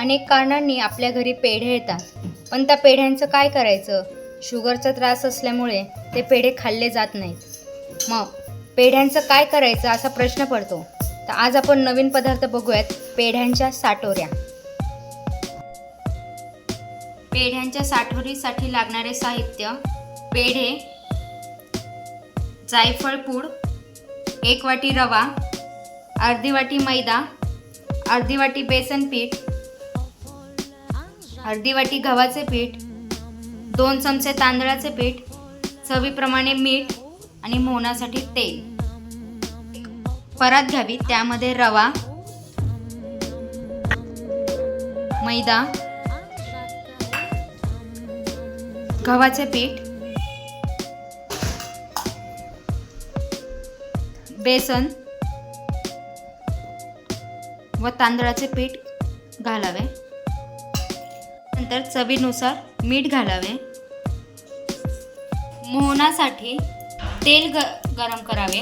अनेक कारणांनी आपल्या घरी पेढे येतात. पण त्या पेढ्यांचं काय करायचं? शुगरचा त्रास असल्यामुळे ते पेढे खाल्ले जात नाहीत. मग पेढ्यांचं काय करायचं असा प्रश्न पडतो. तर आज आपण नवीन पदार्थ बघूयात पेढ्यांच्या साठोऱ्या. पेढ्यांच्या साठोरीसाठी लागणारे साहित्य पेढे जायफळ पूड एक वाटी रवा अर्धी वाटी मैदा अर्धी वाटी बेसन पीठ अर्धी वाटी गव्हाचे पीठ दोन चमचे तांदळाचे पीठ चवीप्रमाणे मीठ आणि मोहनासाठी तेल. परात घ्यावी त्यामध्ये रवा मैदा गव्हाचे पीठ बेसन व तांदळाचे पीठ घालावे. त्यानंतर चवीनुसार मीठ घालावे. मोहनासाठी तेल ग गरम करावे.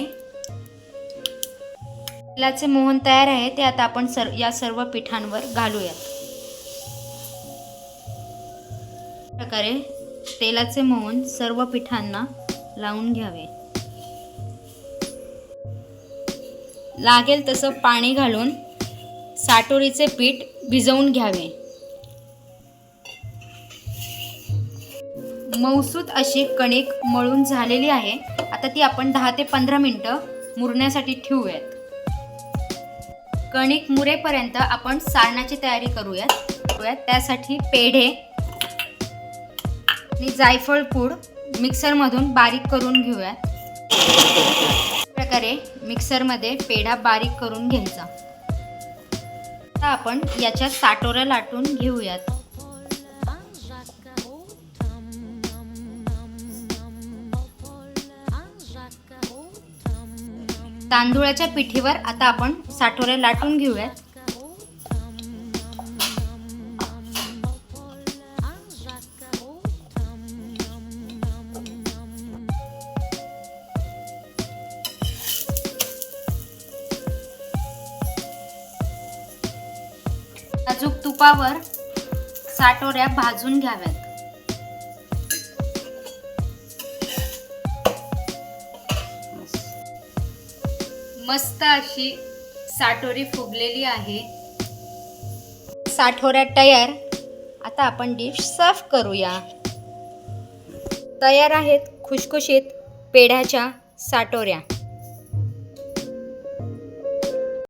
तेलाचे मोहन तयार आहे ते आता आपण सर या सर्व पिठांवर घालूयात. प्रकारे तेलाचे मोहन सर्व पिठांना लावून घ्यावे. लागेल तसं पाणी घालून साटोरीचे पीठ भिजवून घ्यावे. मौसूद अशी कणिक मळून झालेली आहे. आता ती आपण दहा ते पंधरा मिनटं मुरण्यासाठी ठेवूयात. कणिक मुरेपर्यंत आपण सारणाची तयारी करूयात. करूयात. त्यासाठी पेढे आणि जायफळ पूड मिक्सरमधून बारीक करून घेऊयात. प्रकारे मिक्सरमध्ये पेढा बारीक करून घ्यायचा. आता आपण याच्यात साटोऱ्या लाटून घेऊयात. तांदुळाच्या पिठीवर आता आपण साठोरे लाटून घेऊयात. अजूक तुपावर साठोऱ्या भाजून घ्याव्यात. मस्त अशी साठोरी फुगलेली आहे. साठोऱ्या तयार. आता आपण डिश सर्व करूया. तयार आहेत खुशखुशीत पेढ्याच्या साठोऱ्या